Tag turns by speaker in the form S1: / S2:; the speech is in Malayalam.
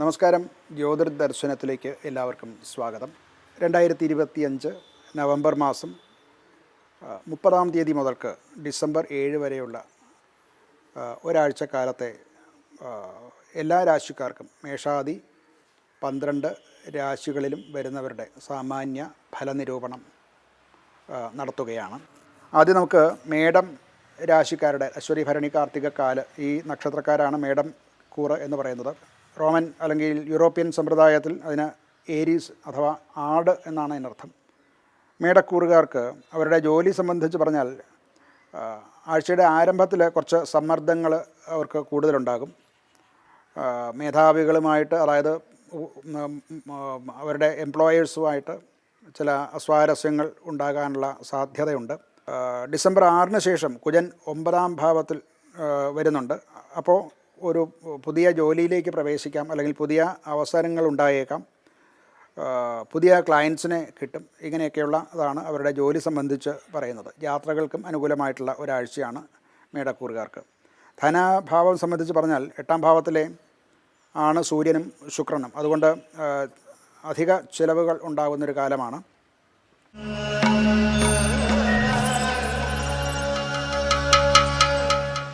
S1: നമസ്കാരം. ജ്യോതിർ ദർശനത്തിലേക്ക് എല്ലാവർക്കും സ്വാഗതം. രണ്ടായിരത്തി ഇരുപത്തിയഞ്ച് നവംബർ മാസം മുപ്പതാം തീയതി മുതൽക്ക് ഡിസംബർ ഏഴ് വരെയുള്ള ഒരാഴ്ച കാലത്തെ എല്ലാ രാശിക്കാർക്കും മേഷാദി പന്ത്രണ്ട് രാശികളിലും വരുന്നവരുടെ സാമാന്യ ഫലനിരൂപണം നടത്തുകയാണ്. ആദ്യം നമുക്ക് മേടം രാശിക്കാരുടെ അശ്വതി ഭരണി കാർത്തിക കാൽ ഈ നക്ഷത്രക്കാരാണ് മേടം കൂറ് എന്ന് പറയുന്നത്. റോമൻ അല്ലെങ്കിൽ യൂറോപ്യൻ സമ്പ്രദായത്തിൽ അതിന് ഏരീസ് അഥവാ ആട് എന്നാണ് അതിനർത്ഥം. മേടക്കൂറുകാർക്ക് അവരുടെ ജോലി സംബന്ധിച്ച് പറഞ്ഞാൽ ആഴ്ചയുടെ ആരംഭത്തിൽ കുറച്ച് സമ്മർദ്ദങ്ങൾ അവർക്ക് കൂടുതലുണ്ടാകും. മേധാവികളുമായിട്ട് അതായത് അവരുടെ എംപ്ലോയേഴ്സുമായിട്ട് ചില അസ്വാരസ്യങ്ങൾ ഉണ്ടാകാനുള്ള സാധ്യതയുണ്ട്. ഡിസംബർ ആറിന് ശേഷം കുജൻ ഒമ്പതാം ഭാവത്തിൽ വരുന്നുണ്ട്. അപ്പോൾ ഒരു പുതിയ ജോലിയിലേക്ക് പ്രവേശിക്കാം അല്ലെങ്കിൽ പുതിയ അവസരങ്ങൾ ഉണ്ടായേക്കാം. പുതിയ ക്ലയൻസിനെ കിട്ടും. ഇങ്ങനെയൊക്കെയുള്ള അതാണ് അവരുടെ ജോലി സംബന്ധിച്ച് പറയുന്നത്. യാത്രകൾക്കും അനുകൂലമായിട്ടുള്ള ഒരാഴ്ചയാണ് മേടക്കൂറുകാർക്ക്. ധനഭാവം സംബന്ധിച്ച് പറഞ്ഞാൽ എട്ടാം ഭാവത്തിലെ ആണ് സൂര്യനും ശുക്രനും. അതുകൊണ്ട് അധിക ചിലവുകൾ ഉണ്ടാകുന്നൊരു കാലമാണ്.